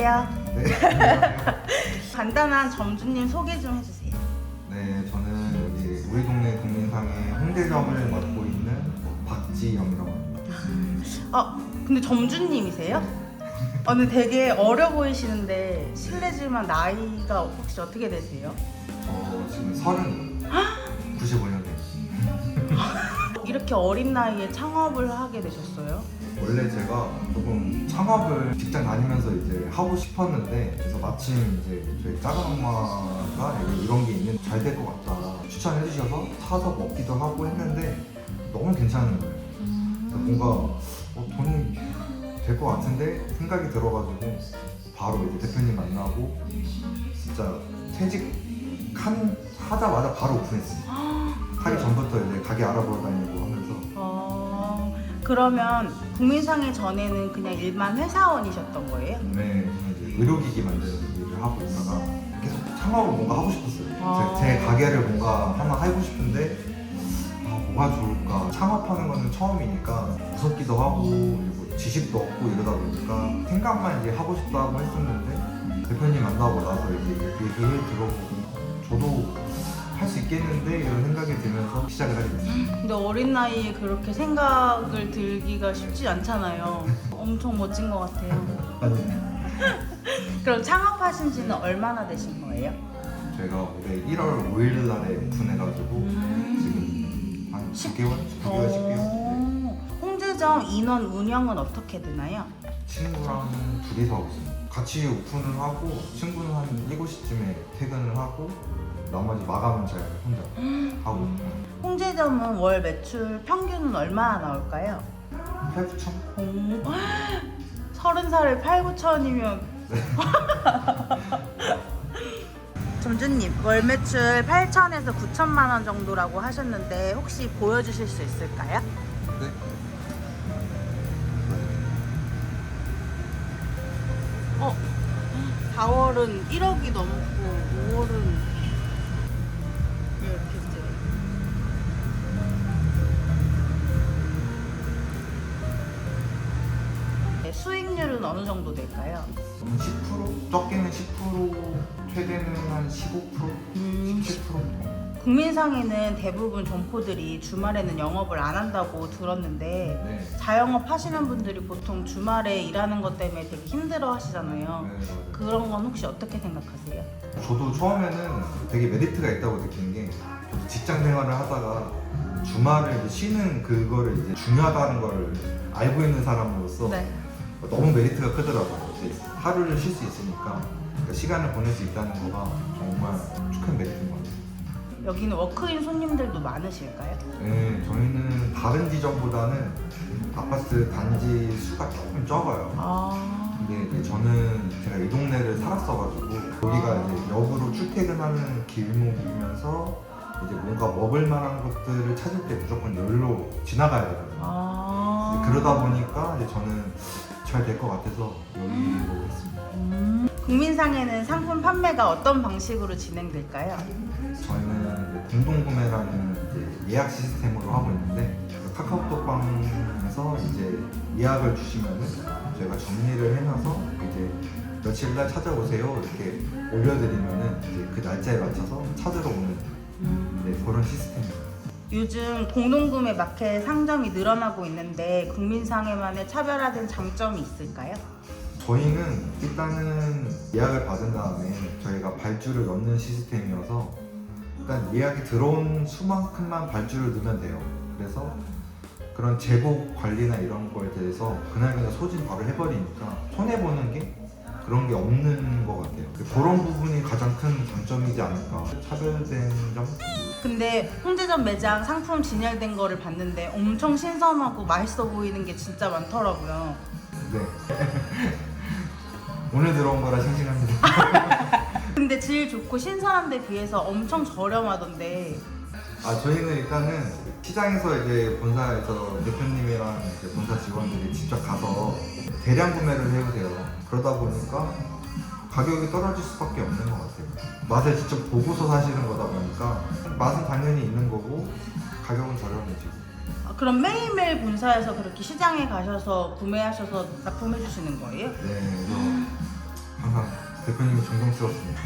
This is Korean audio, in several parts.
안녕하세요. 네. 간단한 점주님 소개 좀 해주세요. 네, 저는 여기 우리 동네 국민상의 홍대점을 맡고 있는 박지영이라고 합니다. 어, 근데 점주님이세요? 어, 근데 되게 어려 보이시는데 실례지만 나이가 혹시 어떻게 되세요? 저 지금 서른 95년생. 이렇게 어린 나이에 창업을 하게 되셨어요? 원래 제가 조금 창업을 직장 다니면서 이제 하고 싶었는데 그래서 마침 이제 저희 작은 엄마가 이런 게 있는 잘 될 것 같다 추천해 주셔서 사서 먹기도 하고 했는데 너무 괜찮은 거예요. 그래서 뭔가 어, 돈이 될 것 같은데 생각이 들어가지고 바로 이제 대표님 만나고 진짜 퇴직 한 하자마자 바로 오픈했습니다. 하기 전부터 이제 가게 알아보러 다니고 어, 그러면 국민상회 전에는 그냥 일반 회사원이셨던 거예요? 네, 이제 의료기기 만드는 일을 하고 있다가 계속 창업을 뭔가 하고 싶었어요. 아. 제, 제 가게를 뭔가 하나 하고 싶은데 아, 뭐가 좋을까? 창업하는 거는 처음이니까 무섭기도 하고 그리고 지식도 없고 이러다 보니까 생각만 이제 하고 싶다고 했었는데 대표님 만나고 나서 이제 얘기해 들어보고 저도 할 수 있겠는데 이런 생각이 들면서 시작을 하게 됐어요. 근데 어린 나이에 그렇게 생각을 들기가 쉽지 않잖아요. 엄청 멋진 것 같아요. 그럼 창업하신 지는 얼마나 되신 거예요? 제가 올해 1월 5일 날에 오픈해가지고 음. 지금 한 10개월? 9개월, 10개월? 어, 홍제점 인원 운영은 어떻게 되나요? 친구랑 둘이서. 같이 오픈을 하고 친구는 한 7시쯤에 퇴근을 하고 나머지 마감은 제가 혼자 하고 홍제점은 월 매출 평균은 얼마나 나올까요? 8, 9천? 오, 서른 살에 8, 9천이면 점주님 월 매출 8천에서 9천만 원 정도라고 하셨는데 혹시 보여주실 수 있을까요? 네. 어, 4월은 1억이 넘고 5월은 정도 될까요? 그럼 10%? 적게는 10% 최대는 한 15%? 음, 17%? 국민상에는 대부분 점포들이 주말에는 영업을 안 한다고 들었는데 네. 자영업 하시는 분들이 보통 주말에 일하는 것 때문에 되게 힘들어 하시잖아요. 네, 맞아요. 그런 건 혹시 어떻게 생각하세요? 저도 처음에는 되게 메리트가 있다고 느낀 게 저도 직장 생활을 하다가 주말을 이제 쉬는 그거를 이제 중요하다는 걸 알고 있는 사람으로서 네. 너무 메리트가 크더라고요. 하루를 쉴 수 있으니까 그러니까 시간을 보낼 수 있다는 거가 정말 큰 메리트인 것 같아요. 여기는 워크인 손님들도 많으실까요? 네, 저희는 다른 지점보다는 아파트 단지 수가 조금 적어요. 아, 근데 이제 저는 제가 이 동네를 살았어가지고 여기가 이제 역으로 출퇴근하는 길목이면서 이제 뭔가 먹을 만한 것들을 찾을 때 무조건 여기로 지나가야 되거든요. 아. 이제 그러다 보니까 이제 저는 잘 될 것 같아서 여기로 했습니다. 음. 국민상에는 상품 판매가 어떤 방식으로 진행될까요? 저희는 이제 공동 구매라는 이제 예약 시스템으로 하고 있는데 그 카카오톡방에서 이제 예약을 주시면은 저희가 정리를 해놔서 이제 며칠 날 찾아오세요 이렇게 올려드리면은 이제 그 날짜에 맞춰서 찾으러 오는 네, 그런 시스템입니다. 요즘 공동구매 마켓 상점이 늘어나고 있는데 국민상에만의 차별화된 장점이 있을까요? 저희는 일단은 예약을 받은 다음에 저희가 발주를 넣는 시스템이어서 일단 예약이 들어온 수만큼만 발주를 넣으면 돼요. 그래서 그런 재고 관리나 이런 거에 대해서 그날 그날 소진 바로 해버리니까 손해 보는 게 그런 게 없는 것 같아요. 그런 부분이 가장 큰 장점이지 않을까. 차별된 점? 근데 홍제점 매장 상품 진열된 거를 봤는데 엄청 신선하고 맛있어 보이는 게 진짜 많더라고요. 네. 오늘 들어온 거라 싱싱합니다. 근데 질 좋고 신선한 데 비해서 엄청 저렴하던데 아 저희는 일단은 시장에서 이제 본사에서 대표님이랑 이제 본사 직원들이 직접 가서 대량 구매를 해오세요. 그러다 보니까 가격이 떨어질 수밖에 없는 것 같아요. 맛을 직접 보고서 사시는 거다 보니까 맛은 당연히 있는 거고 가격은 저렴해지고. 아, 그럼 매일매일 본사에서 그렇게 시장에 가셔서 구매하셔서 납품해 주시는 거예요? 네, 그래서 항상 대표님이 존경스럽습니다.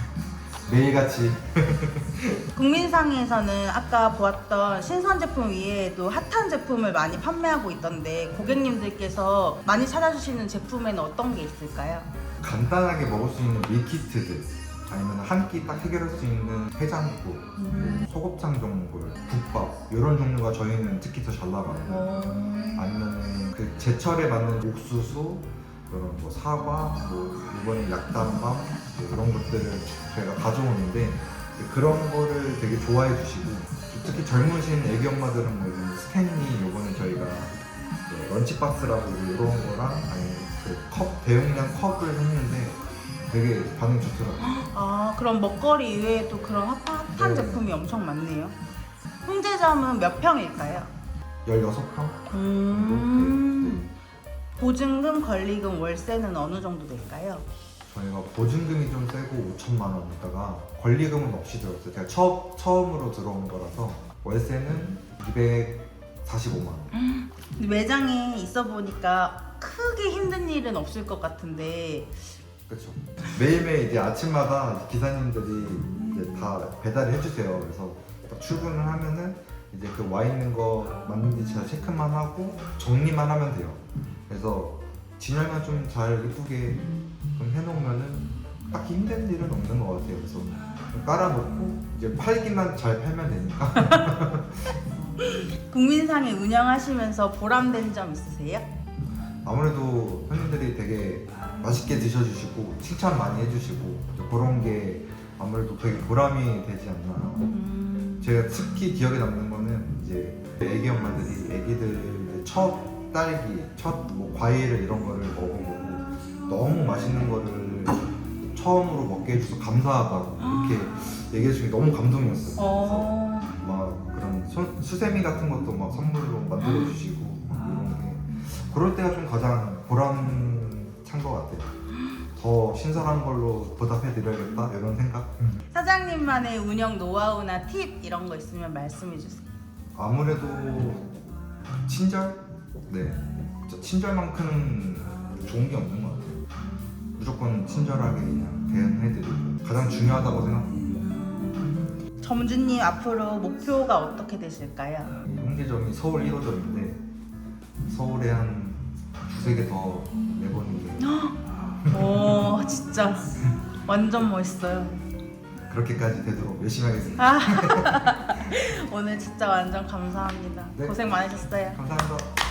매일같이. 국민상에서는 아까 보았던 신선 제품 외에도 핫한 제품을 많이 판매하고 있던데 고객님들께서 많이 찾아주시는 제품에는 어떤 게 있을까요? 간단하게 먹을 수 있는 밀키트들 아니면 한 끼 딱 해결할 수 있는 해장국, 소곱창 전골, 국밥 이런 종류가 저희는 특히 더 잘 나가고 어... 아니면 그 제철에 맞는 옥수수 그런 뭐 사과 뭐 이번에 약단밤 뭐 이런 것들을 저희가 가져오는데 그런 거를 되게 좋아해 주시고 특히 젊으신 애기 엄마들은 뭐 스탠리 요번에 저희가 그 런치박스라고 이런 거랑 아니면 그컵 대용량 컵을 했는데 되게 반응 좋더라고요. 아 그럼 먹거리 이외에도 그런 핫, 핫한 네. 제품이 엄청 많네요. 홍제점은 몇 평일까요? 16평? 음... 보증금, 권리금, 월세는 어느 정도 될까요? 저희가 보증금이 좀 세고 5천만 원이다가 권리금은 없이 들었어요. 제가 처, 처음으로 들어온 거라서 월세는 245만 원. 근데 매장에 있어 보니까 크게 힘든 일은 없을 것 같은데 그렇죠. 매일매일 이제 아침마다 기사님들이 이제 다 배달을 해주세요. 그래서 딱 출근을 하면은 이제 그 와 있는 거 맞는지 제가 체크만 하고 정리만 하면 돼요. 그래서 진열만 좀 잘 예쁘게 좀 해놓으면은 딱히 힘든 일은 없는 것 같아요. 그래서 좀 깔아놓고 이제 팔기만 잘 팔면 되니까. 국민상에 운영하시면서 보람된 점 있으세요? 아무래도 손님들이 되게 맛있게 드셔주시고 칭찬 많이 해주시고 그런 게 아무래도 되게 보람이 되지 않나. 음... 제가 특히 기억에 남는 거는 이제 애기 엄마들이 애기들 이제 첫 딸기, 첫 뭐 과일을 이런 거를 먹어보고 너무 맛있는 거를 처음으로 먹게 해줘서 감사하다고 이렇게 얘기해 주는 게 너무 감동이었어요. 어... 그래서 막 그런 수, 수세미 같은 것도 막 선물로 만들어 주시고 막 이런 게 그럴 때가 좀 가장 보람 찬 것 같아요. 더 신선한 걸로 보답해 드려야겠다 이런 생각. 사장님만의 운영 노하우나 팁 이런 거 있으면 말씀해 주세요. 아무래도 친절? 네. 진짜 친절만큼 좋은 게 없는 것 같아요. 무조건 친절하게 그냥 대응해드리고 가장 중요하다고 생각합니다. 점주님 앞으로 목표가 어떻게 되실까요? 이 홍제점이 서울 1호점인데 서울에 한 두세 개 더 내보는 게 오 진짜 완전 멋있어요. 그렇게까지 되도록 열심히 하겠습니다. 아, 오늘 진짜 완전 감사합니다. 네. 고생 많으셨어요. 감사합니다.